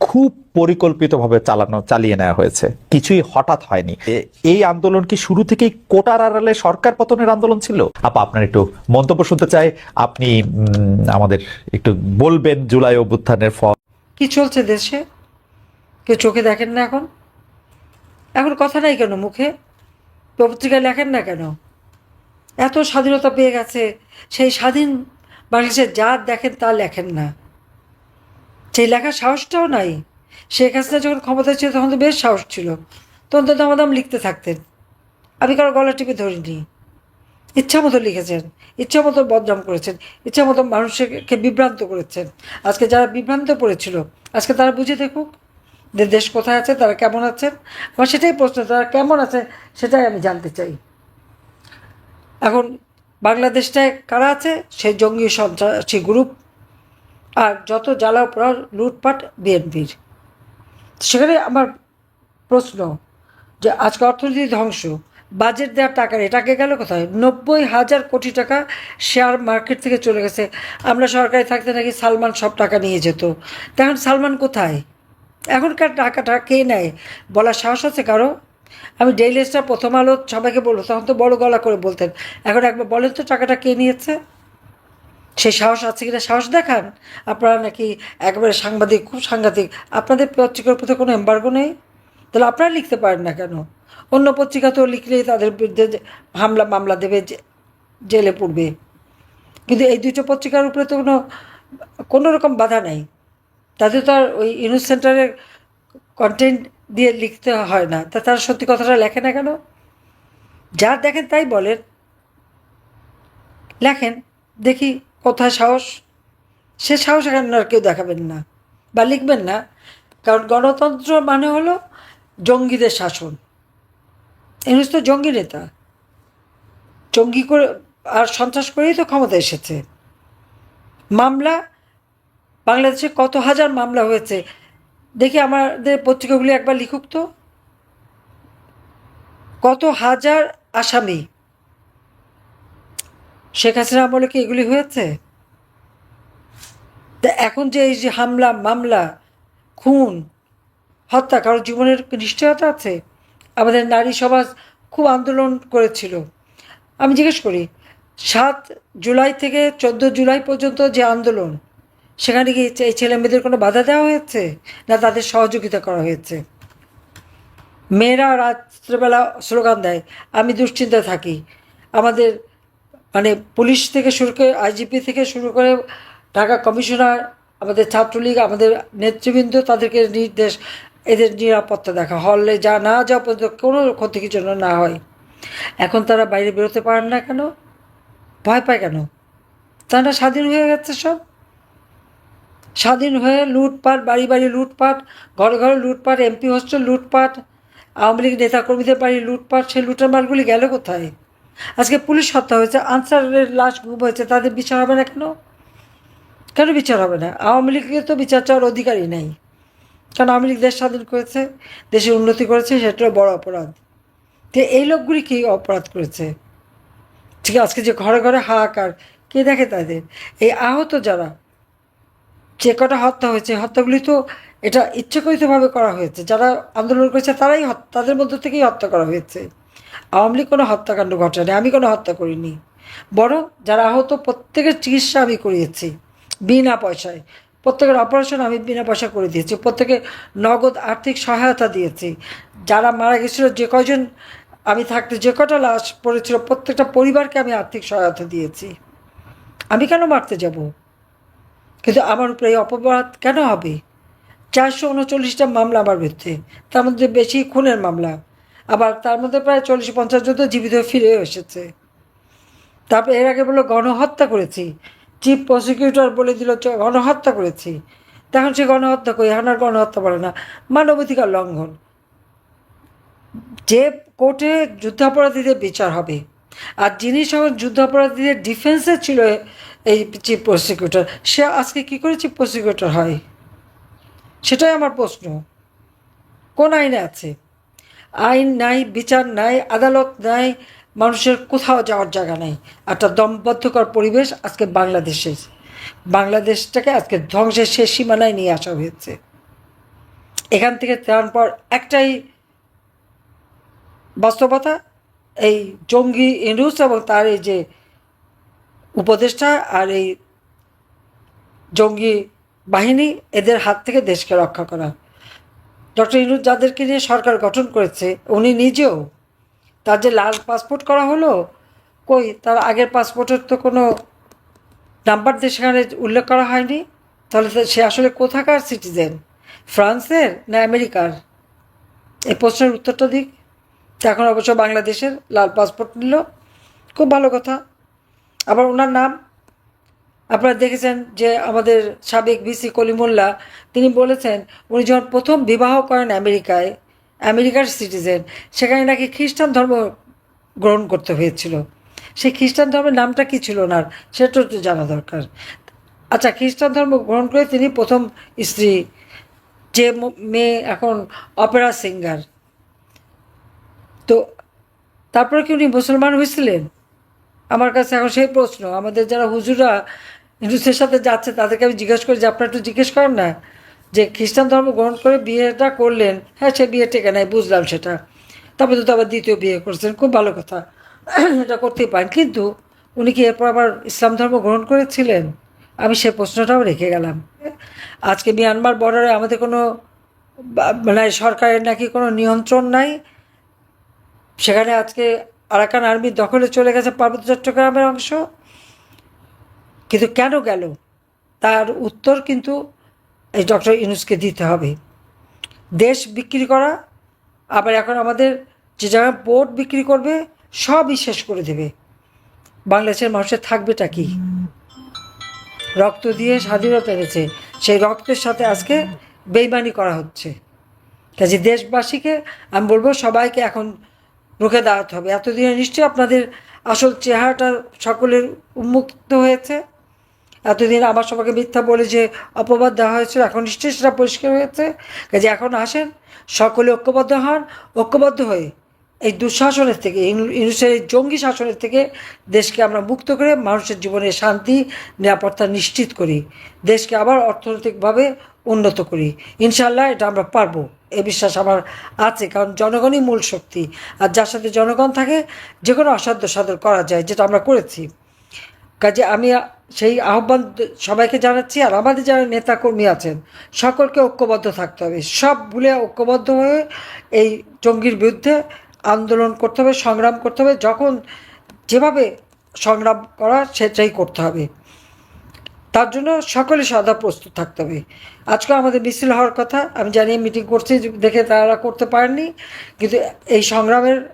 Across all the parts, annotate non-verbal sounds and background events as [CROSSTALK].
খুব পরিকল্পিতভাবে চালানো, চালিয়ে নেওয়া হয়েছে। কিছুই হঠাৎ হয়নি। এই আন্দোলন কি শুরু থেকেই কোটার আড়ালে সরকার পতনের আন্দোলন ছিল? আপা, আপনার একটু মন্তব্য শুনতে চাই। আপনি আমাদের একটু বলবেন জুলাই অভ্যুত্থানের ফল। কি চলছে দেশে? কেউ চোখে দেখেন না এখন? এখন কথা নাই কেন মুখে? পত্রিকায় লেখেন না কেন? এত স্বাধীনতা পেয়ে গেছে, সেই স্বাধীন বাংলাদেশের যা দেখেন তা লেখেন না। সেই লেখার সাহসটাও নাই। শেখ হাসিনা যখন ক্ষমতা ছিল, তখন তো বেশ সাহস ছিল। তখন তো দামাদাম লিখতে থাকতেন। আমি কারও গলা টিপে ধরিনি। ইচ্ছা মতো লিখেছেন, ইচ্ছা মতো বদনাম করেছেন, ইচ্ছা মতো মানুষকে বিভ্রান্ত করেছেন। আজকে যারা বিভ্রান্ত পড়েছিল, আজকে তারা বুঝে দেখুক যে দেশ কোথায় আছে, তারা কেমন আছেন? আমার সেটাই প্রশ্ন, তারা কেমন আছে সেটাই আমি জানতে চাই। এখন বাংলাদেশটায় কারা আছে? সেই জঙ্গি সন্ত্রাসী গ্রুপ আর যত জ্বালা পোড়া লুটপাট বিএনপির। সেখানে আমার প্রশ্ন যে আজকে অর্থনীতি ধ্বংস বাজেট দেওয়ার টাকা এটাকে গেল কোথায়? নব্বই হাজার কোটি টাকা শেয়ার মার্কেট থেকে চলে গেছে। আমরা সরকারি থাকতে নাকি সালমান সব টাকা নিয়ে যেত। তখন সালমান কোথায়? এখনকার টাকাটা কে নেয়? বলার সাহস আছে কারও? আমি ডেইলি প্রথম আলো সবাইকে বলব, তখন তো বড় গলা করে বলতেন। এখন একবার বলেন তো টাকাটা কে নিয়েছে? সেই সাহস আছে কিনা সাহস দেখান। আপনারা নাকি একেবারে সাংবাদিক, খুব সাংঘাতিক। আপনাদের পত্রিকার প্রতি কোনো এম্বার্গো নেই? তাহলে আপনারা লিখতে পারেন না কেন? অন্য পত্রিকা তো লিখলেই তাদের বিরুদ্ধে হামলা মামলা দেবে জেলে পড়বে। কিন্তু এই দুটো পত্রিকার উপরে তো কোনো কোনো রকম বাধা নাই। তাদের তো আর ওই ইউনুস সেন্টারের কন্টেন্ট দিয়ে লিখতে হয় না। তা তারা সত্যি কথাটা লেখে না কেন? যা দেখেন তাই বলেন। লেখেন, দেখি কোথায় সাহস? সে সাহস এখানে আর কেউ দেখাবেন না বা লিখবেন না। কারণ গণতন্ত্র মানে হলো জঙ্গিদের শাসন। এনুস তো জঙ্গি নেতা। জঙ্গি করে আর সন্ত্রাস করেই তো ক্ষমতা এসেছে। মামলা, বাংলাদেশে কত হাজার মামলা হয়েছে? দেখি আমাদের পত্রিকাগুলি একবার লিখুক তো। কত হাজার আসামি শেখ হাসিনা আমলে কি এগুলি হয়েছে? তা এখন যে এই যে হামলা, মামলা, খুন, হত্যা কারও জীবনের নিশ্চয়তা আছে? আমাদের নারী সমাজ খুব আন্দোলন করেছিল। আমি জিজ্ঞেস করি, সাত জুলাই থেকে চোদ্দ জুলাই পর্যন্ত যে আন্দোলন, সেখানে কি এই ছেলে মেয়েদের কোনো বাধা দেওয়া হয়েছে? না তাদের সহযোগিতা করা হয়েছে? মেয়েরা রাত্রেবেলা স্লোগান দেয়, আমি দুশ্চিন্তায় থাকি। আমাদের মানে পুলিশ থেকে শুরু করে আইজিপি থেকে শুরু করে ঢাকা কমিশনার, আমাদের ছাত্রলীগ, আমাদের নেতৃবৃন্দ তাদেরকে নির্দেশ এদের নিরাপত্তা দেখা। হলে যা না যাওয়া পর্যন্ত কোনো ক্ষতি জন্য না হয়। এখন তারা বাইরে বেরোতে পারেন না কেন? ভয় পায় কেন? তারা স্বাধীন হয়ে গেছে সব। স্বাধীন হয়ে লুটপাট, বাড়ি বাড়ি লুটপাট, ঘরে ঘরে লুটপাট, এমপি হোস্টেল লুটপাট, আওয়ামী লীগ নেতাকর্মীদের বাড়ি লুটপাট, সেই লুটের মালগুলি গেল কোথায়? আজকে পুলিশ হত্যা হয়েছে, আনসারের লাশ গুম হয়েছে, তাদের বিচার হবে না কেন? কেন বিচার হবে না? আওয়ামী লীগের তো বিচার চাওয়ার অধিকারই নেই। কারণ আওয়ামী লীগ দেশ স্বাধীন করেছে দেশের উন্নতি করেছে, সেটাও বড় অপরাধ। তো এই লোকগুলি কি অপরাধ করেছে? ঠিক আজকে যে ঘরে ঘরে হাহাকার, কে দেখে তাদের? এই আহত যারা, যে কটা হত্যা হয়েছে হত্যাগুলি তো এটা ইচ্ছাকৃতভাবে করা হয়েছে। যারা আন্দোলন করেছে, তারাই তাদের মধ্য থেকেই হত্যা করা হয়েছে। আওয়ামী লীগ কোনো হত্যাকাণ্ড ঘটায়নি আমি কোনো হত্যা করিনি। বরং যারা আহত প্রত্যেকের চিকিৎসা আমি করিয়েছি, বিনা পয়সায়। প্রত্যেকের অপারেশন আমি বিনা পয়সা করে দিয়েছি প্রত্যেকে নগদ আর্থিক সহায়তা দিয়েছি। যারা মারা গেছিল, যে কয়জন আমি থাকতে, যে কটা লাশ পড়েছিল, প্রত্যেকটা পরিবারকে আমি আর্থিক সহায়তা দিয়েছি। আমি কেন মারতে যাব? কিন্তু আমার উপরে এই অপবাদ কেন হবে? চারশো উনচল্লিশটা মামলা আমার বিরুদ্ধে, তার মধ্যে বেশি খুনের মামলা। আবার তার মধ্যে প্রায় চল্লিশ পঞ্চাশ জন তো জীবিত ফিরেও এসেছে। তারপর এর আগে বলল, গণহত্যা করেছি। চিফ প্রসিকিউটর বলে দিল গণহত্যা করেছি। তখন সে গণহত্যা করি, এখন আর গণহত্যা বলে না। মানবাধিকার লঙ্ঘন। যে কোর্টে যুদ্ধাপরাধীদের বিচার হবে, আর যিনি সব যুদ্ধাপরাধীদের ডিফেন্সে ছিল এই চিফ প্রসিকিউটর, সে আজকে কি করে চিফ প্রসিকিউটর হয়? সেটাই আমার প্রশ্ন। কোন আইনে আছে? আইন নাই, বিচার নাই, আদালত নাই, মানুষের কোথাও যাওয়ার জায়গা নাই। একটা দমবদ্ধকর পরিবেশ আজকে বাংলাদেশে। বাংলাদেশটাকে আজকে ধ্বংসের শেষ সীমানায় নিয়ে আসা হয়েছে। এখান থেকে তার পর একটাই বাস্তবতা, এই জঙ্গি ইনুস এবং তার এই যে উপদেষ্টা আর এই জঙ্গি বাহিনী, এদের হাত থেকে দেশকে রক্ষা করা। ডক্টর ইনুস যাদেরকে নিয়ে সরকার গঠন করেছে, উনি নিজেও তার যে লাল পাসপোর্ট করা হলো, কই তার আগের পাসপোর্টের তো কোনো নাম্বার দিয়ে সেখানে উল্লেখ করা হয়নি, তাহলে সে আসলে কোথাকার সিটিজেন? ফ্রান্সের না আমেরিকার? এই প্রশ্নের উত্তরটা দিক। এখন অবশ্য বাংলাদেশের লাল পাসপোর্ট নিল। খুব ভালো কথা। আবার ওনার নাম আপনারা দেখেছেন যে আমাদের সাবেক বিসি কলিমুল্লাহ, তিনি বলেছেন, উনি যখন প্রথম বিবাহ করেন আমেরিকায়, আমেরিকার সিটিজেন, সেখানে নাকি খ্রিস্টান ধর্ম গ্রহণ করতে হয়েছিল। সেই খ্রিস্টান ধর্মের নামটা কি ছিল ওনার সেটা একটু জানা দরকার। আচ্ছা খ্রিস্টান ধর্ম গ্রহণ করে তিনি প্রথম স্ত্রী, যে মেয়ে এখন অপেরা সিঙ্গার। তো তারপরে কি উনি মুসলমান হয়েছিলেন? আমার কাছে এখন সেই প্রশ্ন। আমাদের যারা হুজুরা হিন্দুসের সাথে যাচ্ছে, তাদেরকে আমি জিজ্ঞেস করি যে, আপনারা একটু জিজ্ঞেস করেন না যে, খ্রিস্টান ধর্ম গ্রহণ করে বিয়েটা করলেন? হ্যাঁ সে বিয়ে টেকে নাই বুঝলাম সেটা। তারপরে তো আবার দ্বিতীয় বিয়ে করছেন, খুব ভালো কথা। [CLEARS THROAT] এটা করতেই পারেন। কিন্তু উনি কি এরপর আবার ইসলাম ধর্ম গ্রহণ করেছিলেন? আমি সে প্রশ্নটাও রেখে গেলাম। আজকে মিয়ানমার বর্ডারে আমাদের কোনো মানে সরকারের নাকি কোনো নিয়ন্ত্রণ নাই। সেখানে আজকে আরাকান আর্মির দখলে চলে গেছে পার্বত্য চট্টগ্রামের অংশ। কিন্তু কেন গেল? তার উত্তর কিন্তু এই ডক্টর ইউনুসকে দিতে হবে। দেশ বিক্রি করা, আবার এখন আমাদের যে জায়গায় বোর্ড বিক্রি করবে, সবই শেষ করে দেবে। বাংলাদেশের মানুষের থাকবেটা কি? রক্ত দিয়ে স্বাধীনতা এনেছে। সেই রক্তের সাথে আজকে বেইমানি করা হচ্ছে। কাজে দেশবাসীকে, আমি বলব সবাইকে এখন রুখে দাঁড়াতে হবে। এতদিনে নিশ্চয়ই আপনাদের আসল চেহারাটা সকলের উন্মুক্ত হয়েছে। এতদিন আমার সবাইকে মিথ্যা বলে যে অপবাদ দেওয়া হয়েছিল, এখন নিশ্চয়ই সেটা পরিষ্কার হয়েছে। কাজে এখন আসেন, সকলে ঐক্যবদ্ধ হন, ঐক্যবদ্ধ হয়ে এই দুঃশাসনের থেকে ইনুসের এই জঙ্গি শাসনের থেকে দেশকে আমরা মুক্ত করে মানুষের জীবনে শান্তি, নিরাপত্তা নিশ্চিত করি। দেশকে আবার অর্থনৈতিকভাবে উন্নত করি। ইনশাল্লাহ এটা আমরা পারব। এ বিশ্বাস আমার আছে, কারণ জনগণই মূল শক্তি। আর যার সাথে জনগণ থাকে, যে কোনো অসাধ্য সাধন করা যায়, যেটা আমরা করেছি। কাজে আমি সেই আহ্বান সবাইকে জানাচ্ছি, আর আমাদের যারা নেতা কর্মী আছেন, সকলকে ঐক্যবদ্ধ থাকতে হবে। সব ভুলে ঐক্যবদ্ধ হয়ে এই জঙ্গির বিরুদ্ধে আন্দোলন করতে হবে, সংগ্রাম করতে হবে, যখন যেভাবে সংগ্রাম করা সেটাই করতে হবে। তার জন্য সকলে সদা প্রস্তুত থাকতে হবে। আজকে আমাদের মিছিল হওয়ার কথা, আমি জানি মিটিং করছি, দেখে তারা করতে পারেননি, কিন্তু এই সংগ্রামের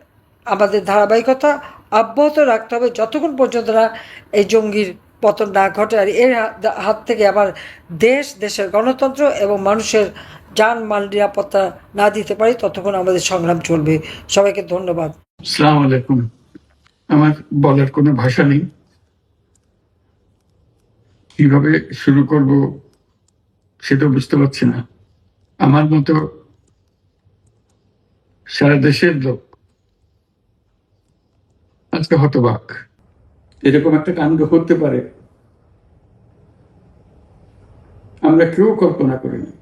আমাদের ধারাবাহিকতা অব্যাহত রাখতে হবে। যতক্ষণ পর্যন্ত না এই জঙ্গির পতন না ঘটে, আর এর হাত- থেকে আবার দেশ, দেশের গণতন্ত্র এবং মানুষের যান মাল নিরাপত্তা না দিতে পারি, ততক্ষণ আমাদের সংগ্রাম চলবে। সবাইকে ধন্যবাদ। সালাম আলাইকুম। আমার বলার কোনো ভাষা নেই। কীভাবে শুরু করব সেটা বুঝতে পারছি না। আমার মতো সারা দেশের লোক আজকে হতবাক। এরকম একটা কাণ্ড হতে পারে। আমরা কেউ কল্পনা করিনি।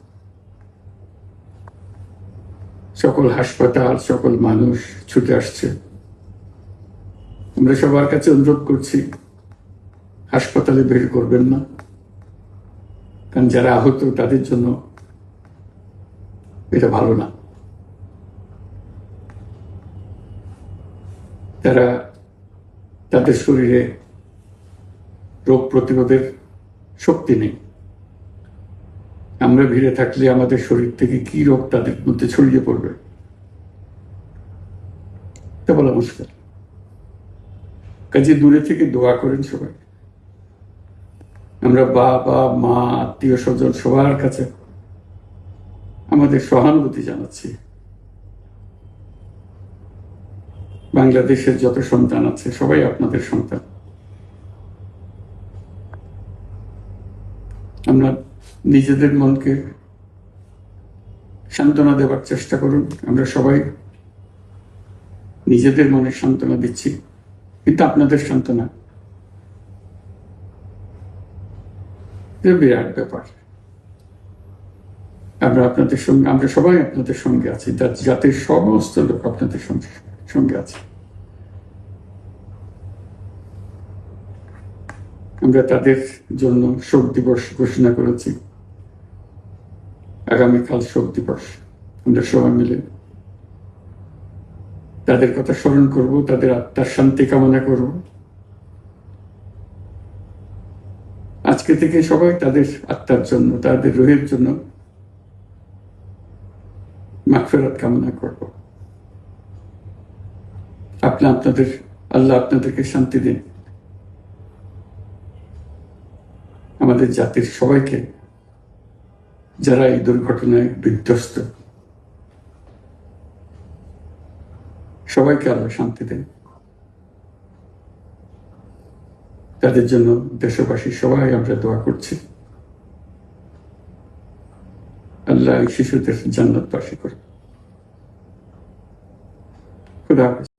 সকল হাসপাতাল, সকল মানুষ ছুটে আসছে। আমরা সবার কাছে অনুরোধ করছি, হাসপাতালে বের করবেন না। কারণ যারা আহত, তাদের জন্য এটা ভালো না। তারা তাদের শরীরে রোগ প্রতিরোধের শক্তি নেই। আমরা ভিড়ে থাকলে আমাদের শরীর থেকে কি রোগ তাদের মধ্যে ছড়িয়ে পড়বে? তা বলা মুশকিল। কাজে দূরে থেকে দোয়া করেন সবাই। আমরা বাবা, মা, আত্মীয় স্বজন সবার কাছে আমাদের সহানুভূতি জানাচ্ছি। বাংলাদেশের যত সন্তান আছে, সবাই আপনাদের সন্তান। আমরা নিজেদের মনকে সান্ত্বনা দেওয়ার চেষ্টা করুন। আমরা সবাই নিজেদের মনে সান্ত্বনা দিচ্ছি, কিন্তু আপনাদের সান্ত্বনা বিরাট ব্যাপার। আমরা আপনাদের সঙ্গে, আমরা সবাই আপনাদের সঙ্গে আছি জাতির সমস্ত লোক আপনাদের সঙ্গে সঙ্গে আছে। আমরা তাদের জন্য শোক দিবস ঘোষণা করেছি। আগামীকাল শোক দিবস। আমরা সবাই মিলে তাদের কথা স্মরণ করব, তাদের আত্মার শান্তি কামনা করব। আজকে থেকে সবাই তাদের আত্মার জন্য, তাদের রোহের জন্য মাগফেরাত কামনা করব। আপনি আপনাদের, আল্লাহ আপনাদেরকে শান্তি দিন। আমাদের জাতির সবাইকে যারা এই দুর্ঘটনায় বিধ্বস্ত, সবাইকে আল্লাহ শান্তি দেন তাদের জন্য দেশবাসী সবাই আমরা দোয়া করছি। আল্লাহ শিশুদের জান্নাতবাসী করে খুদা হাফেজ।